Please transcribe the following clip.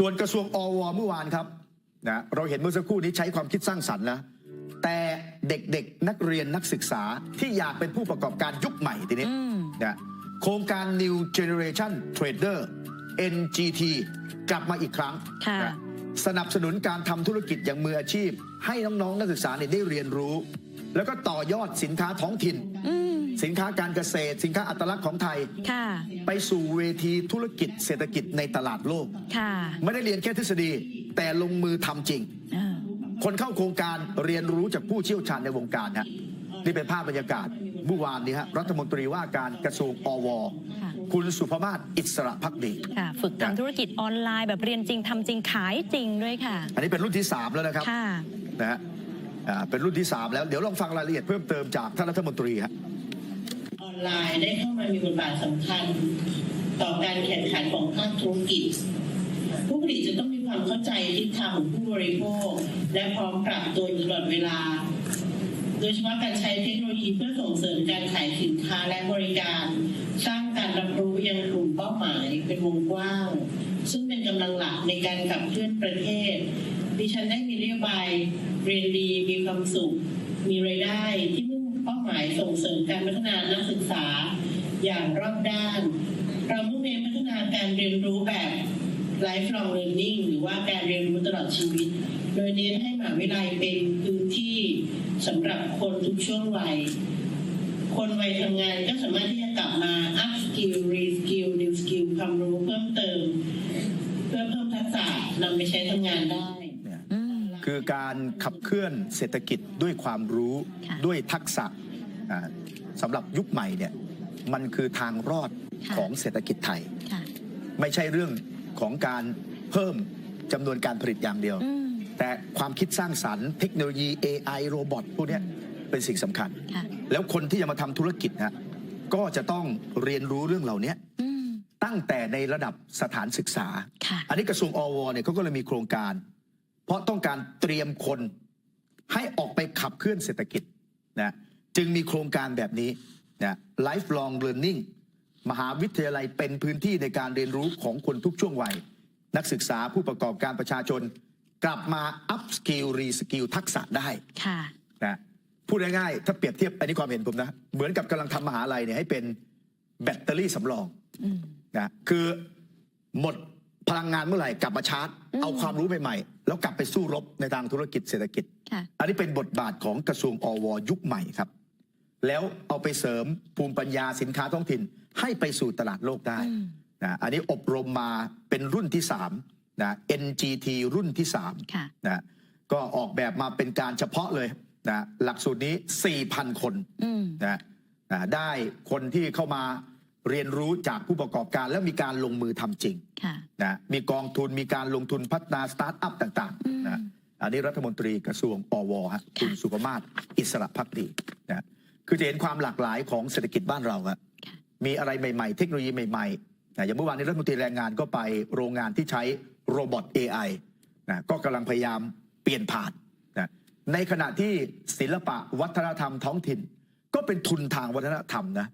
ส่วนกระทรวงอวเมื่อวานครับนะเราเห็นเมื่อสักครู่นี้ใช้ความคิดสร้างสรรค์นะแต่เด็กๆนักเรียนนักศึกษาที่อยากเป็นผู้ประกอบการยุคใหม่ทีนี้อืมนะโครงการ New Generation Trader NGT กลับมาอีกครั้งค่ะนะสนับสนุนการทำธุรกิจอย่างมืออาชีพ ให้น้องๆนักศึกษาเนี่ยได้เรียนรู้ แล้วก็ต่อยอดสินค้าท้องถิ่นอืม สินค้าการเกษตร สินค้าอัตลักษณ์ของไทย ค่ะ ไปสู่เวทีธุรกิจเศรษฐกิจในตลาดโลก ค่ะไม่ได้เรียนแค่ทฤษฎีแต่ลงมือทำจริงอ่าคนเข้าโครงการเรียนรู้จากผู้เชี่ยวชาญในวงการฮะนี่เป็นภาพบรรยากาศเมื่อวานนี้ฮะรัฐมนตรีว่าการกระทรวงอว ค่ะ คุณสุภมาศอิสระพักดี ค่ะ ฝึกทำธุรกิจออนไลน์แบบเรียนจริงทำจริงขายจริงด้วยค่ะ อันนี้เป็นรุ่นที่ 3 แล้วนะครับค่ะ นะฮะอ่าเป็นรุ่นที่ 3 แล้วเดี๋ยวลองฟังรายละเอียดเพิ่มเติมจากท่านรัฐมนตรีฮะออน ไลน์ได้เข้ามามีบทบาทสำคัญ ต่อการแข่งขันของภาคธุรกิจ ผู้ผลิตจะต้องมีความเข้าใจทิศทางของผู้บริโภค และพร้อมปรับตัวตลอดเวลา โดยเฉพาะการใช้เทคโนโลยีเพื่อส่งเสริมการขายสินค้าและบริการ สร้างการรับรู้ยังกลุ่มเป้าหมายเป็นวงกว้าง ซึ่งเป็นกำลังหลักในการขับเคลื่อนประเทศดิฉันได้มีนโยบายเรียนดีมีความสุข มีรายได้ที่มุ่ง เป้าหมายส่งเสริมการพัฒนานักศึกษาอย่างรอบด้าน เรามุ่งเน้นพัฒนาการเรียนรู้แบบ lifelong learning หรือว่าการเรียนรู้ตลอดชีวิต โดยเน้นให้มหาวิทยาลัยเป็นพื้นที่สำหรับคนทุกช่วงวัย คนวัยทำงานก็สามารถที่จะกลับมา up skill re skill new skill ความรู้เพิ่มเติม เพื่อเพิ่มทักษะนำไปใช้ทำงานได้ คือการขับเคลื่อนเศรษฐกิจด้วยความรู้ค่ะด้วยทักษะอ่าสำหรับยุคใหม่เนี่ยมันคือทางรอดค่ะ ของเศรษฐกิจไทย ค่ะไม่ใช่เรื่องของการเพิ่มจำนวนการผลิตอย่างเดียว อืมแต่ความคิดสร้างสรรค์เทคโนโลยี AI โรบอทพวกเนี้ยเป็นสิ่งสำคัญ ค่ะแล้วคนที่จะมาทำธุรกิจนะก็จะต้องเรียนรู้เรื่องเหล่านี้อืมตั้งแต่ในระดับสถานศึกษา ค่ะ อันนี้กระทรวงอวเนี่ยเขาก็เลยมีโครงการ เพราะต้องการเตรียมคนให้ออกไปขับเคลื่อนเศรษฐกิจนะจึงมีโครงการแบบนี้นะ lifelong learning มหาวิทยาลัยเป็นพื้นที่ในการเรียนรู้ของคนทุกช่วงวัย นักศึกษาผู้ประกอบการประชาชน กลับมา up skill re skill ทักษะได้ค่ะนะพูดง่ายๆ ถ้าเปรียบเทียบอันนี้ความเห็นผมนะ เหมือนกับกำลังทำมหาลัยเนี่ยให้เป็นแบตเตอรี่สำรองอืมนะคือหมด พลังงานเมื่อไหร่กลับมาชาร์จอืมเอาความรู้ใหม่ๆ แล้วกลับไปสู้รบในทางธุรกิจเศรษฐกิจค่ะอันนี้เป็นบทบาทของกระทรวงอวยุคใหม่ครับ แล้วเอาไปเสริมภูมิปัญญาสินค้าท้องถิ่นให้ไปสู่ตลาดโลกได้อืมนะอันนี้อบรมมาเป็นรุ่นที่3นะ NGT รุ่นที่3ค่ะนะก็ออกแบบมาเป็นการเฉพาะเลยนะหลักสูตรนี้ 4,000 คนอืมนะนะได้คนที่เข้ามา เรียนรู้จากผู้ประกอบการแล้วมีการลงมือทำจริงค่ะนะมีกองทุนมีการลงทุนพัฒนาสตาร์ทอัพต่างอืมๆนะอันนี้รัฐมนตรีกระทรวงอวฮะคุณสุภมาศอิสระพักดีนะคือจะเห็นความหลากหลายของเศรษฐกิจบ้านเราครับค่ะมีอะไรใหม่ ๆ เทคโนโลยีใหม่ๆนะอย่างเมื่อวานนี้รัฐมนตรีแรงงานก็ไปโรงงานที่ใช้โรบอท AI นะก็กำลังพยายามเปลี่ยนผ่านนะในขณะที่ศิลปะวัฒนธรรมท้องถิ่น ก็เป็นทุนทางวัฒนธรรมนะ